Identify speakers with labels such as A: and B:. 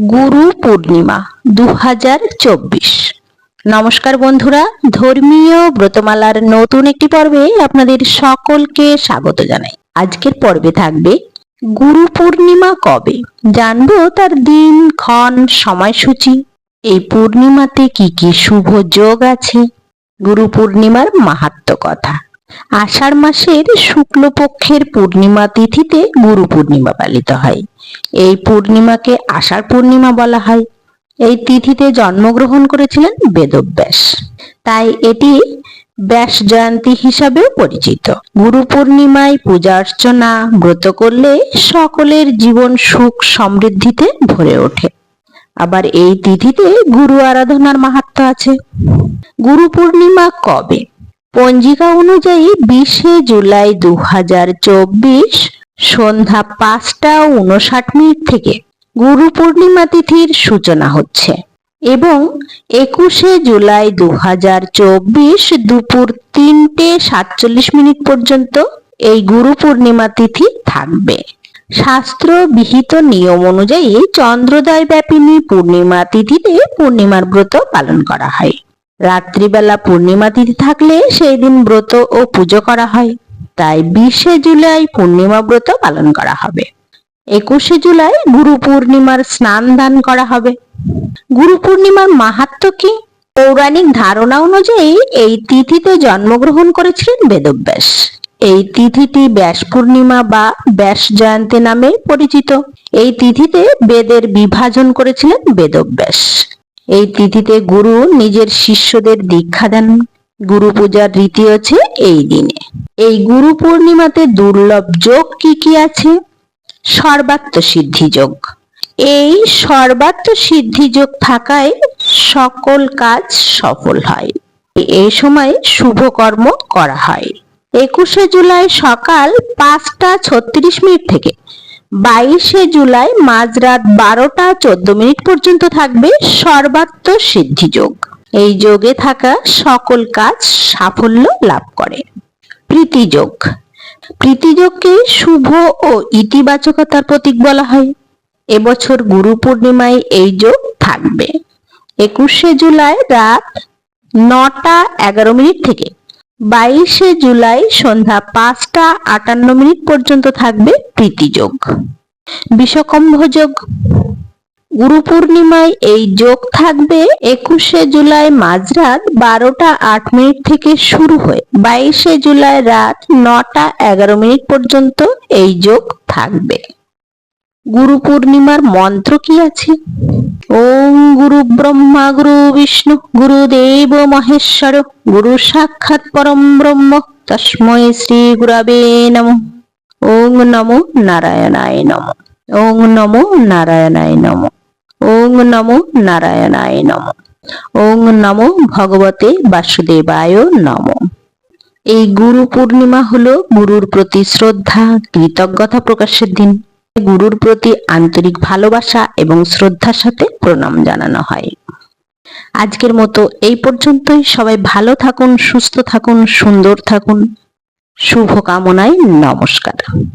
A: গুরু পূর্ণিমা দু হাজার চব্বিশ। নমস্কার বন্ধুরা, ধর্মীয় ব্রতমালার নতুন একটি পর্বে আপনাদের সকলকে স্বাগত জানাই। আজকের পর্বে থাকবে গুরু পূর্ণিমা কবে? জানব তার দিন, ক্ষণ, সময়সূচি। এই পূর্ণিমাতে কি কি শুভ যোগ আছে? গুরু পূর্ণিমার মাহাত্ম কথা। আষাঢ় মাসের শুক্লপক্ষের পূর্ণিমা তিথিতে গুরু পূর্ণিমা পালিত হয়। এই পূর্ণিমাকে আষাঢ় পূর্ণিমা বলা হয়। এই তিথিতে জন্মগ্রহণ করেছিলেন বেদব্যাস। তাই এটি ব্যাস জয়ন্তী হিসাবেও পরিচিত। গুরু পূর্ণিমায় পূজা অর্চনা, ব্রত করলে সকলের জীবন সুখ সমৃদ্ধিতে ভরে ওঠে। আবার এই তিথিতে গুরু আরাধনার মাহাত্ম আছে। গুরু পূর্ণিমা কবে? পঞ্জিকা অনুযায়ী বিশে জুলাই দু হাজার চব্বিশ সন্ধ্যা পাঁচটা উনষাট মিনিট থেকে গুরু পূর্ণিমা তিথির সূচনা হচ্ছে এবং একুশে জুলাই দু হাজার চব্বিশ দুপুর তিনটে সাতচল্লিশ মিনিট পর্যন্ত এই গুরু পূর্ণিমা তিথি থাকবে। শাস্ত্র বিহিত নিয়ম অনুযায়ী চন্দ্রোদয় ব্যাপিনী পূর্ণিমা তিথিতে পূর্ণিমার ব্রত পালন করা হয়। রাত্রিবেলা পূর্ণিমা তিথি থাকলে সেই দিন ব্রত ও পুজো করা হয়। তাই বিশে জুলাই পূর্ণিমা ব্রত পালন করা হবে। একুশে জুলাই গুরু পূর্ণিমার স্নান দান করা হবে। গুরু পূর্ণিমার মাহাত্ম কি? পৌরাণিক ধারণা অনুযায়ী এই তিথিতে জন্মগ্রহণ করেছিলেন বেদব্যাস। এই তিথিটি ব্যাস পূর্ণিমা বা ব্যাস জয়ন্তী নামে পরিচিত। এই তিথিতে বেদের বিভাজন করেছিলেন বেদব্যাস। এই তিথিতে গুরু নিজের শিষ্যদের দীক্ষা দেন। গুরু পূজার রীতি আছে এই দিনে। এই গুরু পূর্ণিমাতে দুর্লভ যোগ কি কি আছে? সর্বাত্ম সিদ্ধি যোগ। এই সর্বাত্ম সিদ্ধি যোগ থাকায় সকল কাজ সফল হয়। এই সময় শুভ কর্ম করা হয়। একুশে জুলাই সকাল পাঁচটা ছত্রিশ মিনিট থেকে বাইশে জুলাই মাঝরাত বারোটা চোদ্দ মিনিট পর্যন্ত থাকবে সর্বাত্ম সিদ্ধি যোগ। এই যোগে থাকা সকল কাজ সাফল্য লাভ করে। প্রীতি যোগ। প্রীতিযোগকে শুভ ও ইতিবাচকতার প্রতীক বলা হয়। এবছর গুরু পূর্ণিমায় এই যোগ থাকবে। একুশে জুলাই রাত নটা এগারো মিনিট থেকে। বাইশে জুলাই সন্ধ্যা পাঁচটা আটান্ন মিনিট পর্যন্ত থাকবে প্রীতিযোগ বিষকম্ভ যোগ। গুরু পূর্ণিমায় এই যোগ থাকবে একুশে জুলাই মাঝরাত বারোটা আট মিনিট থেকে শুরু হয়ে বাইশে জুলাই রাত নটা এগারো মিনিট পর্যন্ত এই যোগ থাকবে। গুরু পূর্ণিমার মন্ত্র কি আছে? ওম গুরু ব্রহ্মা গুরু বিষ্ণু গুরুদেব মহেশ্বর, গুরু সাক্ষাৎ পরম ব্রহ্ম, তস্মৈ শ্রী গুরাবে নম। ওং নমো নারায়ণায় নম। ওং নমো নারায়ণায় নম। ওং নমো নারায়ণায় নম। ওং নমো ভগবতে বাসুদেবায় নম। এই গুরু পূর্ণিমা হলো গুরুর প্রতি শ্রদ্ধা, কৃতজ্ঞতা প্রকাশের দিন। গুরুর প্রতি আন্তরিক ভালোবাসা এবং শ্রদ্ধার সাথে প্রণাম জানানো হয়। আজকের মতো এই পর্যন্তই। সবাই ভালো থাকুন, সুস্থ থাকুন, সুন্দর থাকুন। শুভ কামনায় নমস্কার।